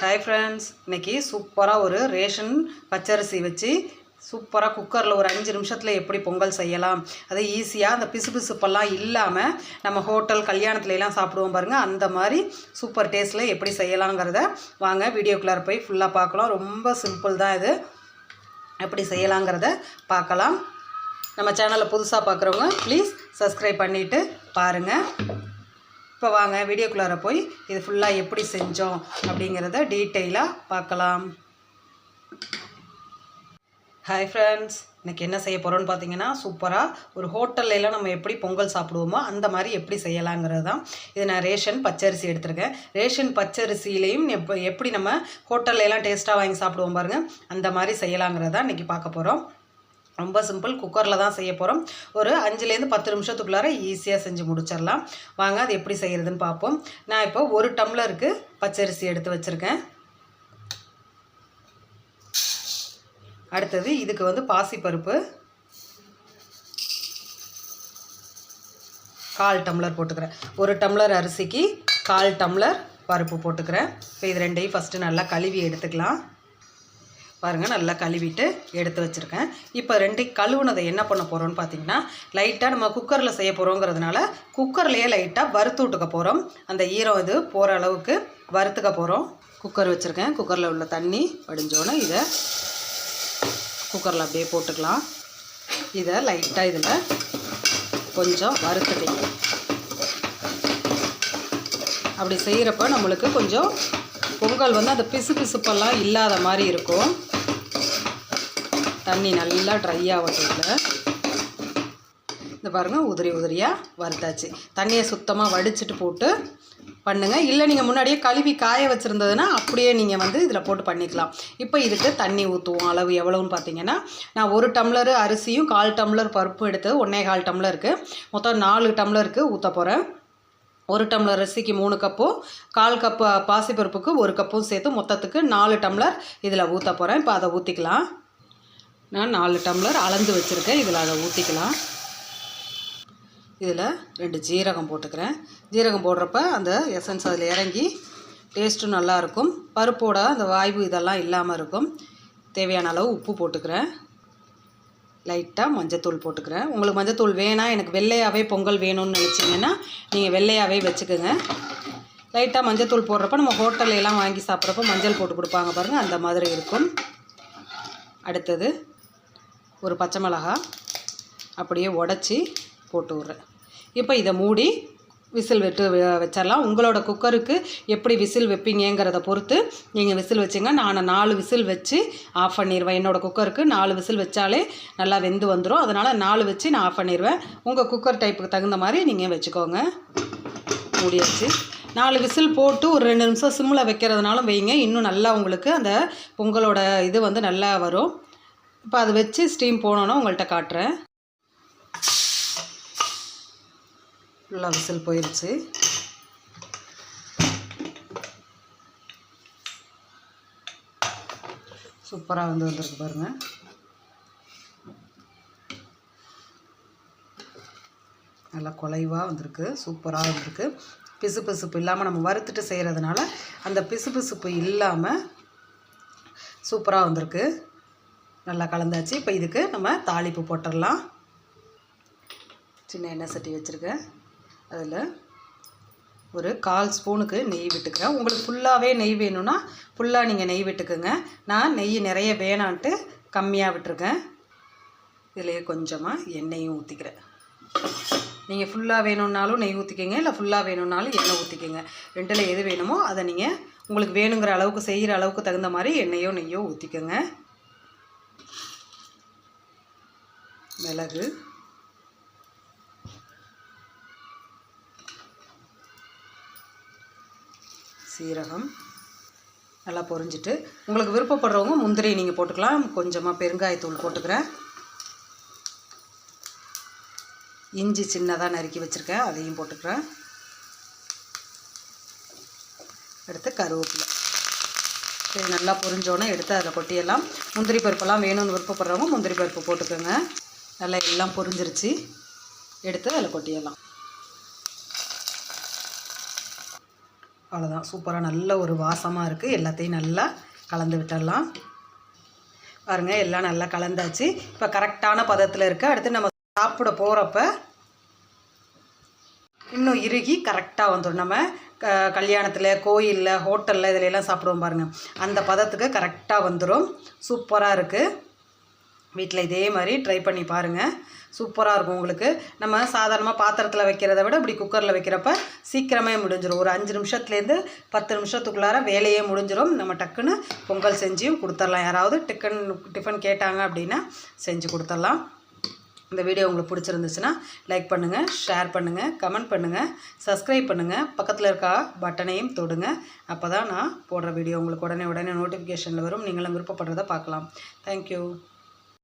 Hi friends இன்னைக்கு சூப்பராக ஒரு ரேஷன் பச்சரிசி வச்சு சூப்பராக குக்கரில் ஒரு அஞ்சு நிமிஷத்தில் எப்படி பொங்கல் செய்யலாம்? அது ஈஸியாக அந்த பிசுபிசுப்பெல்லாம் இல்லாமல் நம்ம ஹோட்டல் கல்யாணத்துலலாம் சாப்பிடுவோம் பாருங்கள் அந்த மாதிரி சூப்பர் டேஸ்ட்டில் எப்படி செய்யலாங்கிறத வாங்க வீடியோக்குள்ளார போய் ஃபுல்லாக பார்க்கலாம். ரொம்ப சிம்பிள் தான் இது. எப்படி செய்யலாங்கிறத பார்க்கலாம். நம்ம சேனலை புதுசாக பார்க்குறவங்க ப்ளீஸ் சப்ஸ்கிரைப் பண்ணிவிட்டு பாருங்கள் இப்போ வாங்க வீடியோக்குள்ளார போய் இது ஃபுல்லாக எப்படி செஞ்சோம் அப்படிங்கிறத டீட்டெயிலாக பார்க்கலாம். ஹாய் ஃப்ரெண்ட்ஸ் இன்றைக்கி என்ன செய்ய போகிறோன்னு பார்த்தீங்கன்னா சூப்பராக ஒரு ஹோட்டல்லாம் நம்ம எப்படி பொங்கல் சாப்பிடுவோமோ அந்த மாதிரி எப்படி செய்யலாங்கிறது தான். இது நான் ரேஷன் பச்சரிசி எடுத்திருக்கேன். ரேஷன் பச்சரிசியிலையும் எப்போ எப்படி நம்ம ஹோட்டல்லாம் டேஸ்ட்டாக வாங்கி சாப்பிடுவோம் பாருங்கள் அந்த மாதிரி செய்யலாங்கிறது தான் இன்றைக்கி பார்க்க போகிறோம் ரொம்ப சிம்பிள் குக்கரில் தான் செய்ய போகிறோம் ஒரு அஞ்சுலேருந்து பத்து நிமிஷத்துக்குள்ளார ஈஸியாக செஞ்சு முடிச்சிடலாம். வாங்க அது எப்படி செய்கிறதுன்னு பார்ப்போம். நான் இப்போ ஒரு டம்ளருக்கு பச்சரிசி எடுத்து வச்சுருக்கேன். அடுத்தது இதுக்கு வந்து பாசிப்பருப்பு. கால் டம்ளர் போட்டுக்கிறேன். ஒரு டம்ளர் அரிசிக்கு கால் டம்ளர் பருப்பு போட்டுக்கிறேன். இப்போ இது ரெண்டையும் ஃபஸ்ட்டு நல்லா கழுவி எடுத்துக்கலாம். பாருங்கள் நல்லா கழுவிட்டு எடுத்து வச்சுருக்கேன். இப்போ ரெண்டு கழுவுனதை என்ன பண்ண போகிறோம்னு பார்த்தீங்கன்னா லைட்டாக நம்ம குக்கரில் செய்ய போகிறோங்கிறதுனால குக்கர்லேயே லைட்டாக வறுத்து விட்டுக்க போகிறோம் அந்த ஈரம் இது போகிற அளவுக்கு வறுத்துக்க போகிறோம் குக்கர் வச்சுருக்கேன். குக்கரில் உள்ள தண்ணி வடிஞ்சோன்னே இதை குக்கரில் அப்படியே போட்டுக்கலாம். இதை லைட்டாக இதில் கொஞ்சம் வறுத்துக்கலாம். அப்படி செய்கிறப்ப நம்மளுக்கு கொஞ்சம் பொங்கல் வந்து அந்த பிசு பிசுப்பெல்லாம் இல்லாத மாதிரி இருக்கும். தண்ணி நல்லா ட்ரை ஆகட்டும் இந்த பாருங்கள் உதிரி உதிரியாக வறுத்தாச்சு. தண்ணியை சுத்தமாக வடிச்சிட்டு போட்டு பண்ணுங்கள் இல்லை நீங்கள் முன்னாடியே கழுவி காய வச்சுருந்ததுன்னா அப்படியே நீங்கள் வந்து இதில் போட்டு பண்ணிக்கலாம். இப்போ இதுக்கு தண்ணி ஊற்றுவோம் அளவு எவ்வளோன்னு பார்த்தீங்கன்னா நான் ஒரு டம்ளர் அரிசியும் கால் டம்ளர் பருப்பு எடுத்து ஒன்றே கால் டம்ளருக்கு மொத்தம் நாலு டம்ளருக்கு ஊற்ற போகிறேன் ஒரு டம்ளர் அரிசிக்கு மூணு கப்பும் கால் கப்பு பாசிப்பருப்புக்கு ஒரு கப்பும் சேர்த்து மொத்தத்துக்கு நாலு டம்ளர் இதில் ஊற்ற போகிறேன் இப்போ அதை ஊற்றிக்கலாம் நான் நாலு டம்ளர் அளந்து வச்சுருக்கேன். இதில் அதை ஊற்றிக்கலாம் இதில் ரெண்டு ஜீரகம் போட்டுக்கிறேன். ஜீரகம் போடுறப்ப அந்த எசன்ஸ் அதில் இறங்கி டேஸ்ட்டும் நல்லாயிருக்கும் பருப்போட அந்த வாய்வு இதெல்லாம் இல்லாமல் இருக்கும். தேவையான அளவு உப்பு போட்டுக்கிறேன். லைட்டாக மஞ்சத்தூள் போட்டுக்கிறேன். உங்களுக்கு மஞ்சத்தூள் வேணாம் எனக்கு வெள்ளையாகவே பொங்கல் வேணும்னு நினச்சிங்கன்னா நீங்கள் வெள்ளையாகவே வச்சுக்கோங்க. லைட்டாக மஞ்சத்தூள் போடுறப்ப நம்ம ஹோட்டலையெல்லாம் வாங்கி சாப்பிட்றப்ப மஞ்சள் போட்டு கொடுப்பாங்க பாருங்கள் அந்த மாதிரி இருக்கும். அடுத்தது ஒரு பச்சை மிளகா அப்படியே உடச்சி போட்டு விட்றேன். இப்போ இதை மூடி விசில் விட்டு வ- வச்சிடலாம் உங்களோட குக்கருக்கு எப்படி விசில் வைப்பீங்கங்கிறத பொறுத்து நீங்கள் விசில் வச்சுங்க. நான் நாலு விசில் வச்சு ஆஃப் பண்ணிடுவேன் என்னோடய குக்கருக்கு நாலு விசில் வச்சாலே நல்லா வெந்து வந்துடும் அதனால் நாலு வச்சு நான் ஆஃப் பண்ணிடுவேன் உங்கள் குக்கர் டைப்புக்கு தகுந்த மாதிரி நீங்கள் வச்சுக்கோங்க. முடியாச்சு. நாலு விசில் போட்டு ஒரு ரெண்டு நிமிஷம் சிம்மில் வைக்கிறதுனாலும் வைங்க. இன்னும் நல்லா உங்களுக்கு அந்த பொங்கலோட இது வந்து நல்லா வரும். இப்போ அதை வச்சு ஸ்டீம் போனோன்னா உங்கள்கிட்ட காட்டுறேன். ஃபுல்லாக விசில் போயிடுச்சு சூப்பராக வந்து வந்திருக்கு பாருங்கள் நல்லா குலைவாக வந்திருக்கு. சூப்பராக வந்திருக்கு. பிசு பிசுப்பு இல்லாமல் நம்ம வறுத்துட்டு செய்கிறதுனால அந்த பிசு பிசுப்பு இல்லாமல் சூப்பராக வந்திருக்கு. நல்லா கலந்தாச்சு. இப்போ இதுக்கு நம்ம தாளிப்பு போட்டுடலாம் சின்ன எண்ணெய் சட்டி வச்சுருக்கேன். அதில் ஒரு கால் ஸ்பூனுக்கு நெய் விட்டுக்கிறேன். உங்களுக்கு ஃபுல்லாகவே நெய் வேணும்னா ஃபுல்லாக நீங்கள் நெய் விட்டுக்குங்க. நான் நெய் நிறைய வேணான்ட்டு கம்மியாக விட்டுருக்கேன். இதுலேயே கொஞ்சமாக எண்ணெயும் ஊற்றிக்கிறேன் நீங்கள் ஃபுல்லாக வேணும்னாலும் நெய் ஊற்றிக்கிங்க இல்லை ஃபுல்லாக வேணும்னாலும் எண்ணெய் ஊற்றிக்கிங்க ரெண்டில் எது வேணுமோ அதை நீங்கள் உங்களுக்கு வேணுங்கிற அளவுக்கு செய்கிற அளவுக்கு தகுந்த மாதிரி எண்ணெயோ நெய்யோ ஊற்றிக்கோங்க மிளகு. சீரகம் நல்லா பொரிஞ்சிட்டு உங்களுக்கு விருப்பப்படுறவங்க முந்திரி நீங்கள் போட்டுக்கலாம். கொஞ்சமாக பெருங்காயத்தூள் போட்டுக்கிறேன். இஞ்சி சின்னதாக நறுக்கி வச்சுருக்கேன். அதையும் போட்டுக்கிறேன். அடுத்து கருவேப்பிலை. இது நல்லா பொரிஞ்சோன்னே எடுத்து அதில் கொட்டியெல்லாம் முந்திரி பருப்பெல்லாம் வேணும்னு விருப்பப்படுறவங்க முந்திரி பருப்பு போட்டுக்கோங்க. நல்லா எல்லாம் பொரிஞ்சிருச்சு. எடுத்து அதில் கொட்டிடலாம். அவ்வளோதான் சூப்பராக நல்ல ஒரு வாசமாக இருக்குது எல்லாத்தையும் நல்லா கலந்து விட்டுடலாம். பாருங்கள் எல்லாம் நல்லா கலந்தாச்சு. இப்போ கரெக்டான பதத்தில் இருக்குது அடுத்து நம்ம சாப்பிட போகிறப்ப இன்னும் இறுகி கரெக்டாக வந்துடும் நம்ம க கல்யாணத்தில் கோயிலில் ஹோட்டலில் இதிலெல்லாம் சாப்பிடுவோம் பாருங்கள் அந்த பதத்துக்கு கரெக்டாக வந்துடும் சூப்பராக இருக்குது வீட்டில் இதே மாதிரி ட்ரை பண்ணி பாருங்கள் சூப்பராக இருக்கும் உங்களுக்கு. நம்ம சாதாரணமாக பாத்திரத்தில் வைக்கிறத விட இப்படி குக்கரில் வைக்கிறப்ப சீக்கிரமே முடிஞ்சிடும் ஒரு அஞ்சு நிமிஷத்துலேருந்து பத்து நிமிஷத்துக்குள்ளார வேலையே முடிஞ்சிடும் நம்ம டக்குன்னு பொங்கல் செஞ்சும் கொடுத்துர்லாம். யாராவது டிக்கன் டிஃபன் கேட்டாங்க அப்படின்னா செஞ்சு கொடுத்துர்லாம். இந்த வீடியோ உங்களுக்கு பிடிச்சிருந்துச்சுன்னா லைக் பண்ணுங்கள் ஷேர் பண்ணுங்கள் கமெண்ட் பண்ணுங்கள் சப்ஸ்கிரைப் பண்ணுங்கள் பக்கத்தில் இருக்க பட்டனையும் தொடுங்க. அப்போ தான் நான் போடுற வீடியோ உங்களுக்கு உடனே உடனே நோட்டிஃபிகேஷனில் வரும். நீங்களும் விருப்பப்படுறதை பார்க்கலாம். தேங்க்யூ